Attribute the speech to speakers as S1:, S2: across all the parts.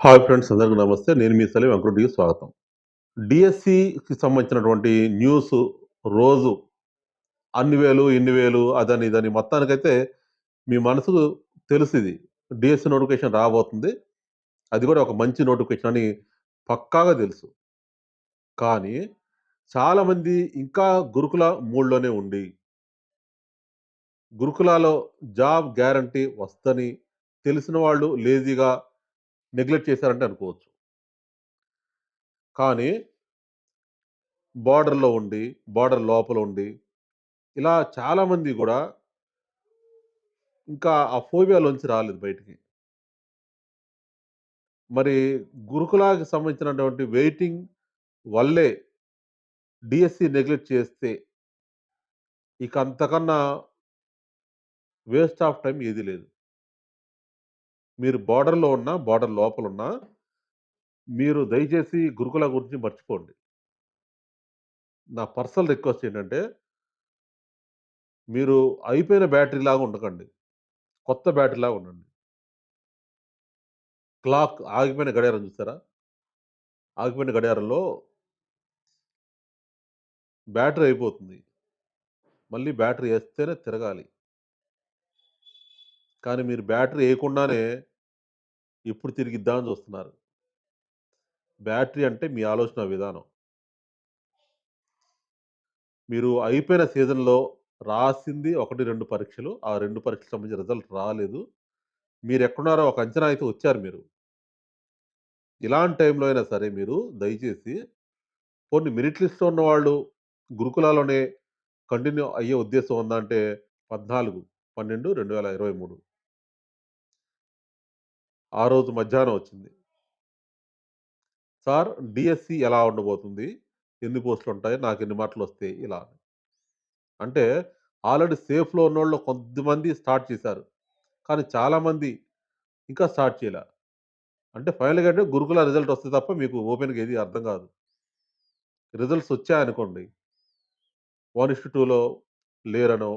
S1: Hi friends అందరికీ నమస్తే. నేను మీ సలీం వెంకటరెడ్డికి స్వాగతం. డిఎస్సికి సంబంధించినటువంటి న్యూస్ రోజు అన్ని వేలు ఇన్ని వేలు అదని ఇదని మొత్తానికైతే మీ మనసుకు తెలుసుది. డిఎస్సి నోటిఫికేషన్ రాబోతుంది. అది కూడా ఒక మంచి నోటిఫికేషన్ అని పక్కాగా తెలుసు. కానీ చాలామంది ఇంకా గురుకుల మూడ్లోనే ఉండి గురుకులాలో జాబ్ గ్యారంటీ వస్తని తెలిసిన వాళ్ళు లేజీగా నెగ్లెక్ట్ చేశారంటే అనుకోవచ్చు. కానీ బార్డర్లో ఉండి బార్డర్ లోపల ఉండి ఇలా చాలామంది కూడా ఇంకా ఆ ఫోబియాలోంచి రాలేదు బయటికి. మరి గురుకులాకి సంబంధించినటువంటి వెయిటింగ్ వల్లే డిఎస్సి నెగ్లెక్ట్ చేస్తే ఇక అంతకన్నా వేస్ట్ ఆఫ్ టైం ఏది లేదు. మీరు బార్డర్లో ఉన్నా బార్డర్ లోపల ఉన్నా మీరు దయచేసి గురుకుల గురించి మర్చిపోండి. నా పర్సనల్ రిక్వెస్ట్ ఏంటంటే మీరు అయిపోయిన బ్యాటరీ లాగా ఉండకండి. కొత్త బ్యాటరీ లాగా ఉండండి. క్లాక్ ఆగిపోయిన గడియారం చూస్తారా ఆగిపోయిన గడియారంలో బ్యాటరీ అయిపోతుంది. మళ్ళీ బ్యాటరీ వేస్తేనే తిరగాలి. కానీ మీరు బ్యాటరీ వేయకుండానే ఇప్పుడు తిరిగిద్దామని చూస్తున్నారు. బ్యాటరీ అంటే మీ ఆలోచన విధానం. మీరు అయిపోయిన సీజన్లో రాసింది ఒకటి రెండు పరీక్షలు. ఆ రెండు పరీక్షలకు సంబంధించిన రిజల్ట్ రాలేదు. మీరు ఎక్కడున్నారో ఒక అంచనా అయితే వచ్చారు మీరు. ఇలాంటి టైంలో అయినా సరే మీరు దయచేసి కొన్ని మెరిట్ లిస్ట్లో ఉన్న వాళ్ళు గురుకులాలోనే కంటిన్యూ అయ్యే ఉద్దేశం ఉందా అంటే పద్నాలుగు పన్నెండు రెండు వేల ఇరవై మూడు. ఆ రోజు మధ్యాహ్నం వచ్చింది. సార్ డిఎస్సి ఎలా ఉండబోతుంది? ఎన్ని పోస్టులు ఉంటాయి? నాకు ఎన్ని మాటలు వస్తాయి ఇలా అంటే ఆల్రెడీ సేఫ్లో ఉన్నోళ్ళు కొంతమంది స్టార్ట్ చేశారు. కానీ చాలామంది ఇంకా స్టార్ట్ చేయలే. అంటే ఫైనల్గా అంటే గురుకుల రిజల్ట్ వస్తే తప్ప మీకు ఓపెన్గా ఏది అర్థం కాదు. రిజల్ట్స్ వచ్చాయనుకోండి వన్ ఇస్ టూలో లేరనో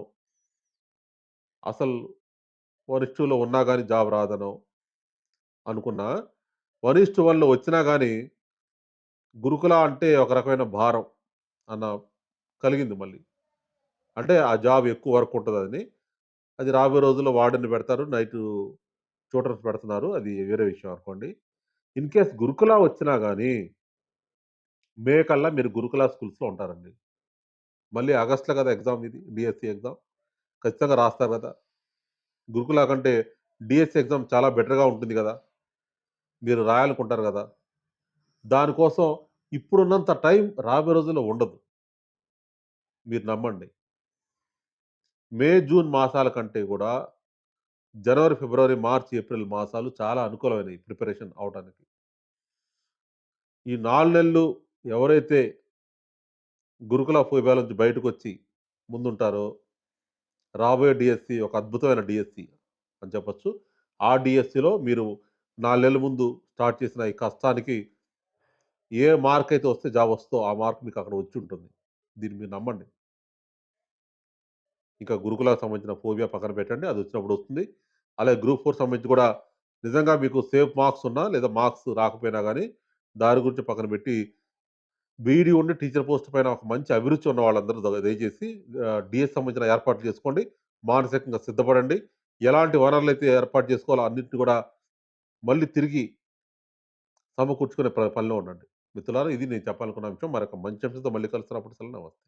S1: అసలు వన్ ఇస్ టూలో ఉన్నా కానీ జాబ్ రాదనో అనుకున్నా వన్ ఇస్ట్ వన్లో వచ్చినా కానీ గురుకుల అంటే ఒక రకమైన భారం అన్న కలిగింది మళ్ళీ. అంటే ఆ జాబ్ ఎక్కువ వర్క్ ఉంటుందని అది రాబోయే రోజుల్లో వార్డెన్ పెడతారు నైట్ ట్యూటర్స్ పెడుతున్నారు అది వేరే విషయం అనుకోండి. ఇన్ కేస్ గురుకుల వచ్చినా కానీ మే కల్లా మీరు గురుకుల స్కూల్స్లో ఉంటారండి. మళ్ళీ ఆగస్టులో కదా ఎగ్జామ్ ఇది డిఎస్సి ఎగ్జామ్. ఖచ్చితంగా రాస్తారు కదా. గురుకుల కంటే డిఎస్సి ఎగ్జామ్ చాలా బెటర్గా ఉంటుంది కదా. మీరు రాయాలనుకుంటారు కదా. దానికోసం ఇప్పుడున్నంత టైం రాబోయే రోజుల్లో ఉండదు. మీరు నమ్మండి. మే జూన్ మాసాల కంటే కూడా జనవరి ఫిబ్రవరి మార్చి ఏప్రిల్ మాసాలు చాలా అనుకూలమైనవి ప్రిపరేషన్ అవడానికి ఈ నాలుగు నెలలు ఎవరైతే గురుకుల ఫోబియా నుంచి బయటకు వచ్చి ముందుంటారో రాబోయే డిఎస్సి ఒక అద్భుతమైన డిఎస్సి అని చెప్పచ్చు. ఆ డిఎస్సిలో మీరు నాలుగు ముందు స్టార్ట్ చేసిన ఈ కష్టానికి ఏ మార్క్ అయితే వస్తే జాబ్ వస్తో ఆ మార్క్ మీకు అక్కడ వచ్చి ఉంటుంది. దీన్ని మీరు నమ్మండి. ఇంకా గురుకులకు సంబంధించిన ఫోబియా పక్కన పెట్టండి. అది వచ్చినప్పుడు వస్తుంది. అలాగే గ్రూప్ ఫోర్ సంబంధించి కూడా నిజంగా మీకు సేఫ్ మార్క్స్ ఉన్నా లేదా మార్క్స్ రాకపోయినా కానీ దాని గురించి పక్కన పెట్టి బీఈడీ ఉండి టీచర్ పోస్ట్ పైన ఒక మంచి అభిరుచి ఉన్న వాళ్ళందరూ దయచేసి డిఎస్ సంబంధించిన ఏర్పాట్లు చేసుకోండి. మానసికంగా సిద్ధపడండి. ఎలాంటి వనరులు అయితే ఏర్పాటు చేసుకోవాలో అన్నింటిని కూడా మళ్ళీ తిరిగి సమకూర్చుకునే ప పనిలో ఉండండి. మిత్రులారా ఇది నేను చెప్పాలనుకున్న అంశం మరొక మంచి అంశంతో మళ్ళీ కలుస్తున్నప్పుడు సెలవు. నమస్తే.